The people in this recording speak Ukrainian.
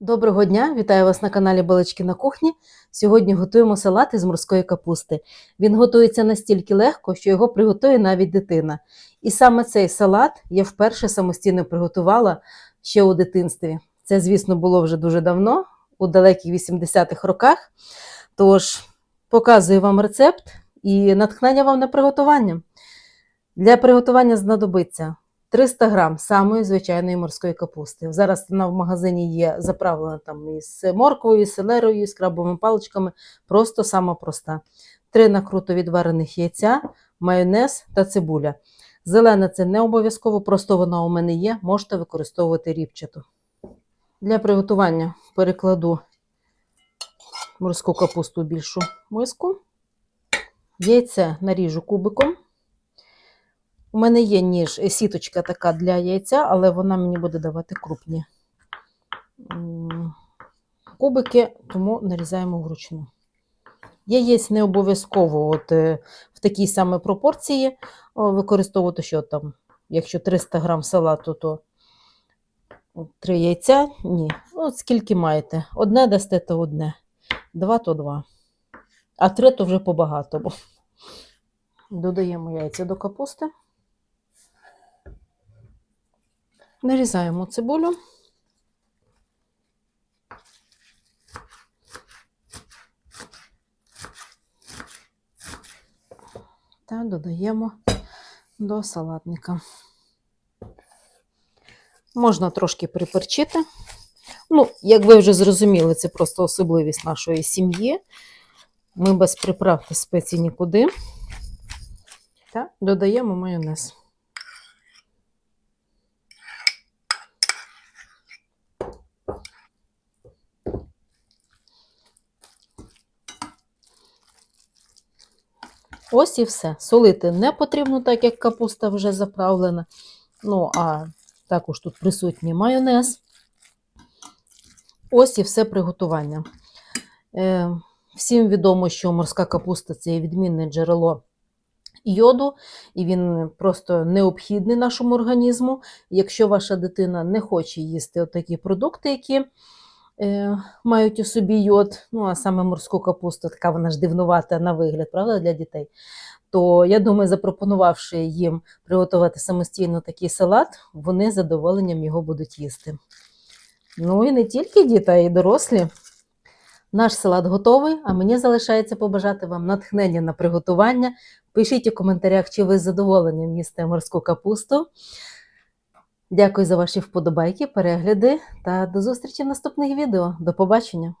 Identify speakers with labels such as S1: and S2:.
S1: Доброго дня! Вітаю вас на каналі Балачки на кухні. Сьогодні готуємо салат із морської капусти. Він готується настільки легко, що його приготує навіть дитина. І саме цей салат я вперше самостійно приготувала ще у дитинстві. Це, звісно, було вже дуже давно, у далеких 80-х роках. Тож показую вам рецепт і натхнення вам на приготування. Для приготування знадобиться 300 грам самої звичайної морської капусти. Зараз вона в магазині є заправлена там із морквою, селерою, з крабовими паличками. Просто сама проста. Три накруто відварених яйця, майонез та цибуля. Зелена це не обов'язково, просто вона у мене є, можете використовувати ріпчату. Для приготування перекладу морську капусту в більшу миску. Яйце наріжу кубиком. У мене є ніж, е, сіточка така для яйця, але вона мені буде давати крупні кубики, тому нарізаємо вручну. Яєць не обов'язково от, е, в такій самій пропорції використовувати, що там, якщо 300 грам салату, то 3 яйця. Ні. Ну, скільки маєте. Одне дасте, то одне. Два, то два. А три то вже побагато. Додаємо яйця до капусти. Нарізаємо цибулю. Та додаємо до салатника. Можна трошки приперчити. Ну, як ви вже зрозуміли, це просто особливість нашої сім'ї. Ми без приправ та спецій нікуди. Та додаємо майонез. Ось і все. Солити не потрібно, так як капуста вже заправлена. Ну, а також тут присутній майонез. Ось і все приготування. Е, всім відомо, що морська капуста це відмінне джерело йоду, і він просто необхідний нашому організму. Якщо ваша дитина не хоче їсти такі продукти, які мають у собі йод, ну а саме морську капусту, така вона ж дивнувата на вигляд, правда, для дітей. То я думаю, запропонувавши їм приготувати самостійно такий салат, вони з задоволенням його будуть їсти. Ну і не тільки діти, а й дорослі. Наш салат готовий, а мені залишається побажати вам натхнення на приготування. Пишіть у коментарях, чи ви з задоволенням їсте морську капусту. Дякую за ваші вподобайки, перегляди та до зустрічі в наступних відео. До побачення!